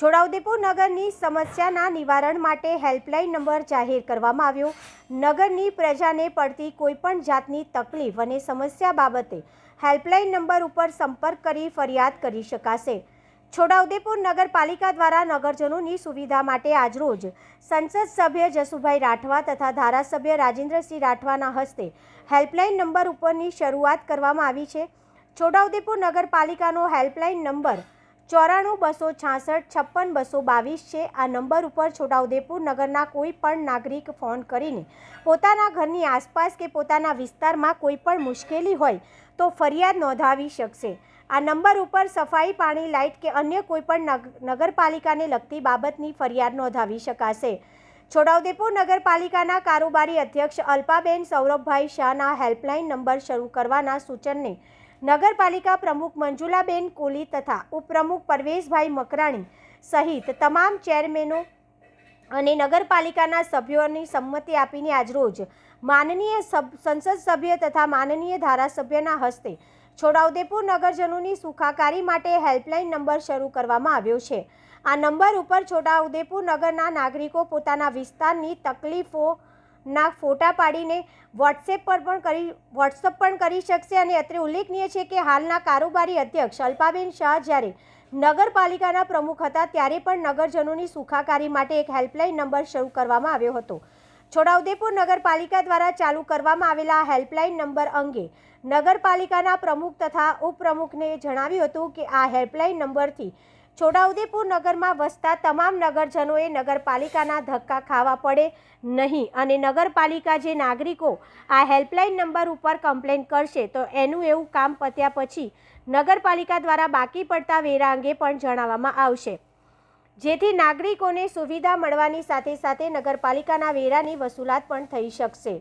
છોટાઉદેપુર નગરની સમસ્યાના નિવારણ માટે હેલ્પલાઇન નંબર જાહેર કરવામાં આવ્યો. નગરની પ્રજાને પડતી કોઈપણ જાતની તકલીફ અને સમસ્યા બાબતે હેલ્પલાઇન નંબર ઉપર સંપર્ક કરી ફરિયાદ કરી શકાશે. છોટાઉદેપુર નગરપાલિકા દ્વારા નગરજનોની સુવિધા માટે આજરોજ સંસદ સભ્ય જસુભાઈ રાઠવા તથા ધારાસભ્ય રાજેન્દ્રસિંહ રાઠવાના હસ્તે હેલ્પલાઇન નંબર ઉપરની શરૂઆત કરવામાં આવી છે. છોટાઉદેપુર નગરપાલિકાનો હેલ્પલાઇન નંબર ચોરાણું બસો છાસઠ છપ્પન બસો બાવીસ છે. આ નંબર ઉપર છોટાઉદેપુર નગરના કોઈ પણ નાગરિક ફોન કરીને પોતાના ઘરની આસપાસ કે પોતાના વિસ્તારમાં કોઈ પણ મુશ્કેલી હોય તો ફરિયાદ નોંધાવી શકશે. આ નંબર ઉપર સફાઈ, પાણી, લાઇટ કે અન્ય કોઈ પણ નગરપાલિકાને લગતી બાબતની ફરિયાદ નોંધાવી શકાશે. છોટાઉદેપુર નગરપાલિકાના કારોબારી અધ્યક્ષ અલ્પાબેન સૌરભભાઈ શાહના હેલ્પલાઇન નંબર શરૂ કરવાના સૂચનને નગરપાલિકા પ્રમુખ મંજુલાબેન કોલી તથા ઉપપ્રમુખ પરવેશભાઈ મકરાણી સહિત તમામ ચેરમેનો અને નગરપાલિકાના સભ્યોની સંમતિ આપીને આજરોજ માનનીય સંસદ સભ્ય તથા માનનીય ધારાસભ્યના હસ્તે છોટાઉદેપુર નગરજનોની સુખાકારી માટે હેલ્પલાઇન નંબર શરૂ કરવામાં આવ્યો છે. આ નંબર ઉપર છોટાઉદેપુર નગરના નાગરિકો પોતાના વિસ્તારની તકલીફોના ફોટા પાડીને વોટ્સએપ પર પણ કરી વોટ્સઅપ પણ કરી શકશે અને અત્રે ઉલ્લેખનીય છે કે હાલના કારોબારી અધ્યક્ષ અલ્પાબેન શાહ જ્યારે નગરપાલિકાના પ્રમુખ હતા ત્યારે પણ નગરજનોની સુખાકારી માટે એક હેલ્પલાઇન નંબર શરૂ કરવામાં આવ્યો હતો. છોટાઉદેપુર નગરપાલિકા દ્વારા ચાલુ કરવામાં આવેલા હેલ્પલાઇન નંબર અંગે નગરપાલિકાના પ્રમુખ તથા ઉપપ્રમુખને જણાવ્યું હતું કે આ હેલ્પલાઇન નંબરથી છોટાઉદેપુર નગરમાં વસતા તમામ નગરજનોએ નગરપાલિકાના ધક્કા ખાવા પડે નહીં અને નગરપાલિકા જે નાગરિકો આ હેલ્પલાઇન નંબર ઉપર કમ્પ્લેન કરશે તો એનું એવું કામ પત્યા પછી નગરપાલિકા દ્વારા બાકી પડતા વેરા અંગે પણ જણાવવામાં આવશે. જેથી નાગરિકોને સુવિધા મળવાની સાથે સાથે નગરપાલિકાના વેરાની વસૂલાત પણ થઈ શકશે.